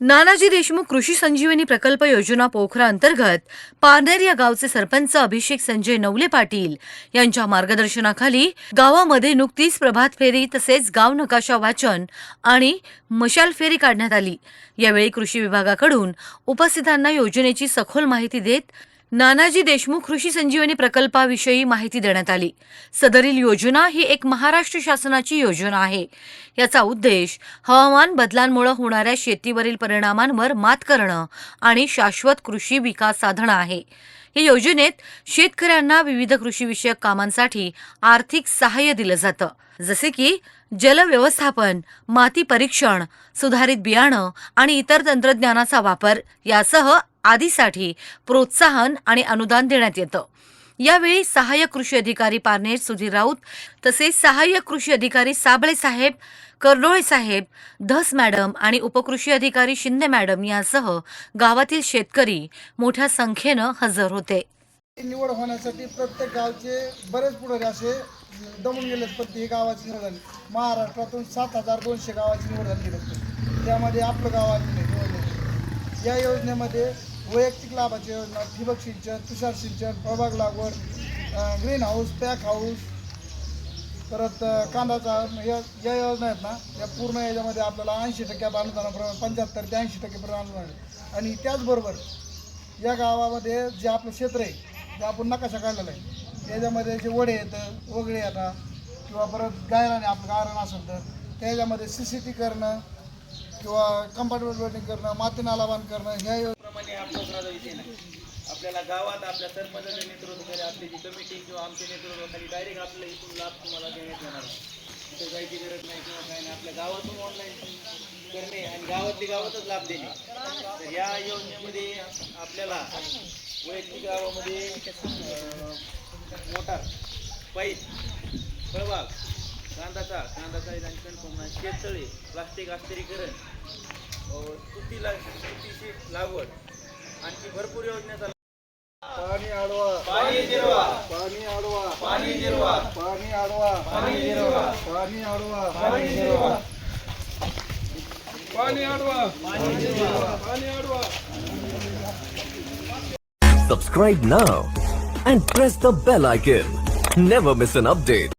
नानाजी देशमुख कृषी संजीवनी प्रकल्प योजना पोखरा अंतर्गत पारनेर या गावचे सरपंच अभिषेक संजय नवले पाटील यांच्या मार्गदर्शनाखाली गावामध्ये नुकतीच प्रभात फेरी तसेच गाव नकाशा वाचन आणि मशाल फेरी काढण्यात आली. यावेळी कृषी विभागाकडून उपस्थितांना योजनेची सखोल माहिती देत नानाजी देशमुख कृषी संजीवनी प्रकल्पाविषयी माहिती देण्यात आली. सदरील योजना ही एक महाराष्ट्र शासनाची योजना आहे. याचा उद्देश हवामान बदलांमुळे होणाऱ्या शेतीवरील परिणामांवर मात करणं आणि शाश्वत कृषी विकास साधणं आहे. या योजनेत शेतकऱ्यांना विविध कृषीविषयक कामांसाठी आर्थिक सहाय्य दिलं जातं. जसे की जल व्यवस्थापन माती परीक्षण सुधारित बियाणं आणि इतर तंत्रज्ञानाचा वापर यासह आदीसाठी प्रोत्साहन आणि अनुदान देण्यात येतं. यावेळी सहाय्यक कृषी अधिकारी पारनेर सुधीर राऊत तसेच सहाय्यक कृषी अधिकारी साबळे साहेब करडोळे साहेब धस मॅडम आणि उपकृषी अधिकारी शिंदे मॅडम यासह गावातील शेतकरी मोठ्या संख्येनं हजर होते. निवड होण्यासाठी प्रत्येक गावचे बरेच पुढारी असे दमून गेले पण ही गावाची निवड झाली. महाराष्ट्रातून सात हजार दोनशे गावाची निवड झाली. त्यामध्ये आपलं गाव निवड या योजनेमध्ये वैयक्तिक लाभाची योजना ठिबक सिंचन तुषार सिंचन प्रभाग लागवड ग्रीन हाऊस पॅक हाऊस परत कांदाचा या या योजना आहेत ना या पूर्ण याच्यामध्ये आपल्याला ऐंशी टक्के अनुदानाप्रमाणे पंच्याहत्तर ते ऐंशी टक्केपर्यंत अनुदान आहे. आणि त्याचबरोबर या गावामध्ये जे आपलं क्षेत्र आहे जे आपण नकाशा काढलेला आहे त्याच्यामध्ये जे वडे येतं वगळे येतात किंवा परत गायराने आपलं गायरान असेल तर त्याच्यामध्ये सी सी टी करणं किंवा कंपार्टमेंट बिल्डिंग करणं माती नाला बांध करणं ह्या माझा विषय नाही. आपल्याला गावात आपल्या सरपंचाचे नेतृत्व करे आपली जी कमिटी किंवा आमच्या नेतृत्वाखाली डायरेक्ट आपल्याला इथून लाभ तुम्हाला देण्यात येणार तिथे तिथं जायची गरज नाही किंवा काय नाही. आपल्या गावातून ऑनलाईन करणे आणि गावातली गावातच लाभ देणे. तर या योजनेमध्ये आपल्याला वैयक्तिक गावामध्ये मोटार पाईप फळबाग कांदाचा कांदाचा आणि कन्फर्म शेततळे प्लास्टिक आस्तरीकरण अं, तुतीला तुतीची लागवड आणखी भरपूर योजनेचा पाणी आडवा. पाणी जिरवा. पाणी आडवा. पाणी जिरवा. पाणी आडवा. पाणी जिरवा. पाणी आडवा. पाणी जिरवा. पाणी आडवा. पाणी आडवा. Subscribe now and press the bell icon. Never miss an update.